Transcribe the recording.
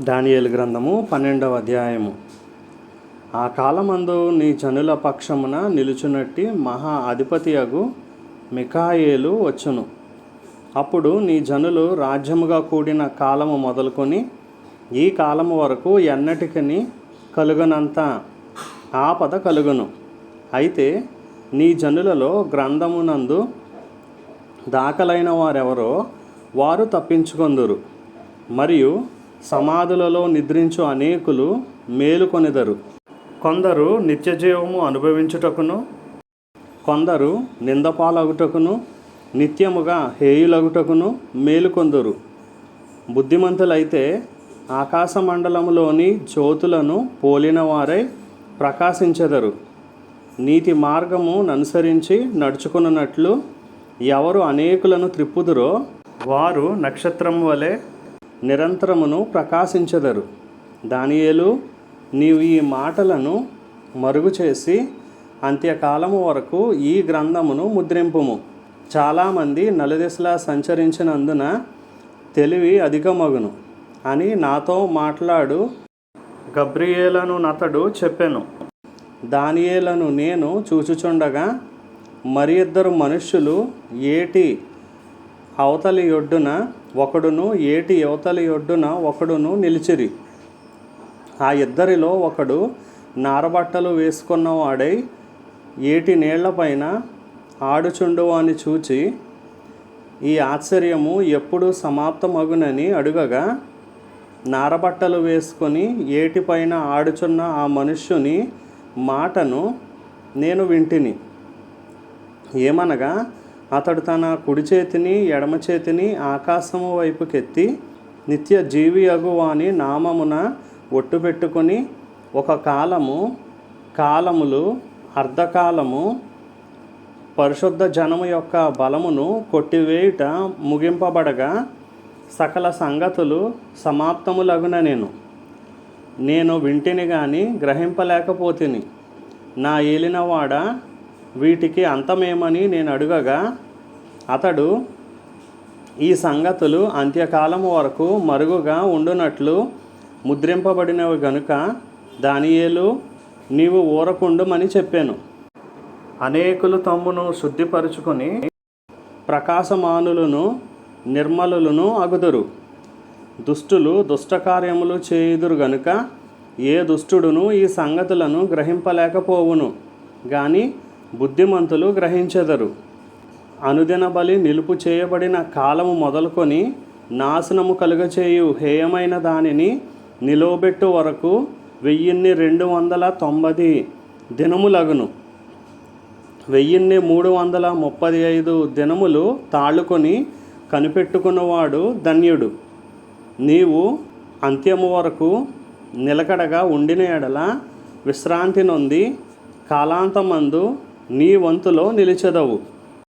దానియేలు గ్రంథము పన్నెండవ అధ్యాయము. ఆ కాలమందు నీ జనుల పక్షమున నిలుచునట్టి మహా అధిపతియగు మికాయేలు వచ్చును. అప్పుడు నీ జనులు రాజ్యముగా కూడిన కాలము మొదలుకొని ఈ కాలము వరకు ఎన్నటికని కలుగనంత ఆపద కలుగును. అయితే నీ జనులలో గ్రంథమునందు దాఖలైన వారెవరో వారు తప్పించుకొందురు. మరియు సమాధులలో నిద్రించు అనేకులు మేలుకొనిదరు. కొందరు నిత్యజీవము అనుభవించుటకును కొందరు నిందపాలగుటకును నిత్యముగా హేయులగుటకును మేలుకొందరు. బుద్ధిమంతులైతే ఆకాశ మండలములోని జ్యోతులను పోలిన వారై ప్రకాశించెదరు. నీతి మార్గము అనుసరించి నడుచుకున్నట్లు ఎవరు అనేకులను త్రిప్పుదురో వారు నక్షత్రం వలె నిరంతరమును ప్రకాశించెదరు. దానియేలు నీవు ఈ మాటలను మరుగు చేసి అంత్యకాలము వరకు ఈ గ్రంథమును ముద్రింపుము. చాలామంది నలుదిశలా సంచరించినందున తెలివి అధికమగును అని నాతో మాట్లాడు గబ్రియేలను నతడు చెప్పెను. దానియేలను నేను చూచుచుండగా మరి ఇద్దరు మనుష్యులు ఏటి అవతలి ఒడ్డున ఒకడును ఏటి యువతలి ఒడ్డున ఒకడును నిలిచిరి. ఆ ఇద్దరిలో ఒకడు నారబట్టలు వేసుకున్నవాడై ఏటి నీళ్ళపైన ఆడుచుండు అని చూచి ఈ ఆశ్చర్యము ఎప్పుడు సమాప్తమగునని అడుగగా నారబట్టలు వేసుకొని ఏటిపైన ఆడుచున్న ఆ మనుష్యుని మాటను నేను వింటిని. ఏమనగా అతడు తన కుడి చేతిని ఎడమ చేతిని ఆకాశము వైపుకెత్తి నిత్య జీవి అగువాని నామమున ఒట్టు పెట్టుకొని ఒక కాలము కాలములు అర్ధకాలము పరిశుద్ధ జనము యొక్క బలమును కొట్టివేయుట ముగింపబడగా సకల సంగతులు సమాప్తములగున నేను. నేను వింటిని గాని గ్రహింపలేకపోతిని. నా ఏలినవాడ వీటికి అంతమేమని నేను అడుగగా అతడు ఈ సంగతులు అంత్యకాలం వరకు మరుగుగా ఉండునట్లు ముద్రింపబడినవి గనుక దానియేలు నీవు ఊరకుండుమని చెప్పాను. అనేకులు తమ్మును శుద్ధిపరుచుకొని ప్రకాశమానులను నిర్మలులను అగుదురు. దుష్టులు దుష్టకార్యములు చేయుదురు గనుక ఏ దుష్టుడును ఈ సంగతులను గ్రహింపలేకపోవును. కానీ బుద్ధిమంతులు గ్రహించెదరు. అనుదిన బలి నిలుపు చేయబడిన కాలము మొదలుకొని నాశనము కలుగచేయు హేయమైన దానిని నిలువబెట్టు వరకు వెయ్యిన్ని రెండు వందల తొంభై దినములగును. వెయ్యిన్ని మూడు వందల ముప్పది ఐదు దినములు తాళుకొని కనిపెట్టుకున్నవాడు ధన్యుడు. నీవు అంత్యము వరకు నిలకడగా ఉండిన ఎడల విశ్రాంతి నొంది కాలాంతమందు నీ వంతులో నిలిచెదవు.